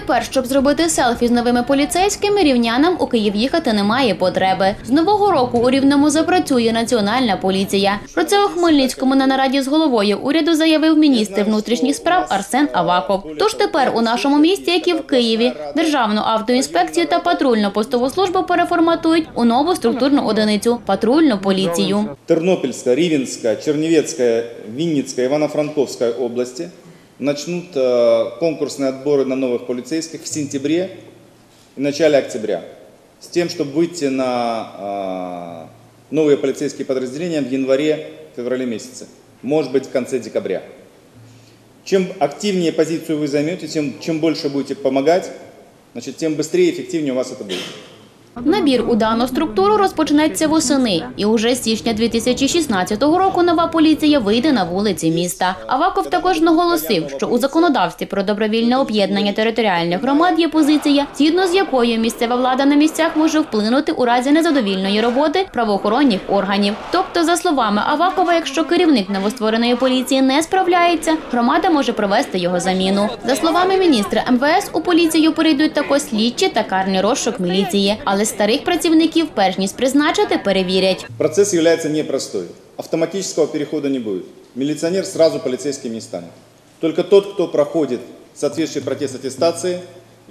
Тепер, щоб зробити селфі з новими поліцейськими, рівнянам у Київ їхати немає потреби. З нового року у Рівному запрацює національна поліція. Про це у Хмельницькому на нараді з головою уряду заявив міністр внутрішніх справ Арсен Аваков. Тож тепер у нашому місті, як і в Києві, державну автоінспекцію та патрульну постову службу переформатують у нову структурну одиницю патрульну поліцію. Тернопільська, Рівенська, Чернівецька, Вінницька, Ивано-Франковская области начнут э, конкурсные отборы на новых полицейских в сентябре и начале октября. С тем, чтобы выйти на э, новые полицейские подразделения в январе-феврале месяце. Может быть, в конце декабря. Чем активнее позицию вы займете, тем, чем больше будете помогать, значит, тем быстрее и эффективнее у вас это будет. Набір у дану структуру розпочнеться восени, і уже з січня 2016 року нова поліція вийде на вулиці міста. Аваков також наголосив, що у законодавстві про добровільне об'єднання територіальних громад є позиція, згідно з якою місцева влада на місцях може вплинути у разі незадовільної роботи правоохоронних органів. Тобто, за словами Авакова, якщо керівник новоствореної поліції не справляється, громада може провести його заміну. За словами міністра МВС, у поліцію перейдуть також слідчі та карний розшук міліції, але старих працівників, перш ніж призначити, перевірять. Процесс является непростой. Автоматического перехода не будет. Милиционер сразу полицейским не станет. Только тот, кто проходит соответствующий протест аттестации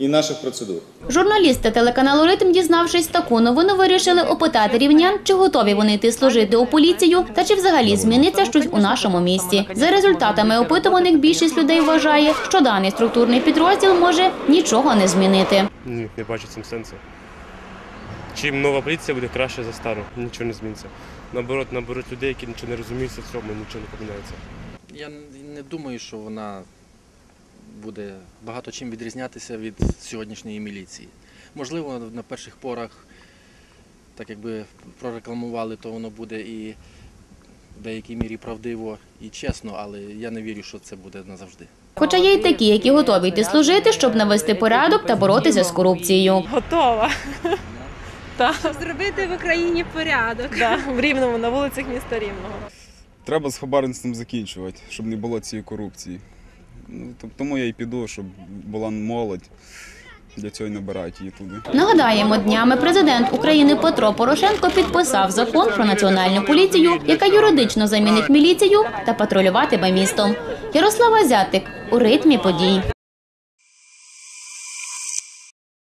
и наших процедур. Журналісти телеканалу Ритм, дізнавшись таку новину, вирішили опитати рівнян, чи готові вони йти служити у поліцію, та чи взагалі зміниться щось у нашому місті. За результатами опитуваних більшість людей вважає, що даний структурний підрозділ може нічого не змінити. Ні, не бачу цим сенсу. Чим нова поліція буде краще за стару, нічого не зміниться. Наоборот, наберуть людей, які нічого не розуміються в цьому, нічого не поміняється. Я не думаю, що вона буде багато чим відрізнятися від сьогоднішньої міліції. Можливо, на перших порах, так якби прорекламували, то воно буде і в деякій мірі правдиво і чесно, але я не вірю, що це буде назавжди. Хоча є й такі, які готові йти служити, щоб навести порядок та боротися з корупцією. Готова. Так, зробити в Україні порядок. да, в Рівному, на вулицях міста Рівного. Треба з хабарництвом закінчувати, щоб не було цієї корупції. Ну, тому я і піду, щоб була молодь. Для цього і набирають її туди. Нагадаємо, днями президент України Петро Порошенко підписав закон про національну поліцію, яка юридично замінить міліцію та патрулюватиме містом. Ярослава Зятик у ритмі подій.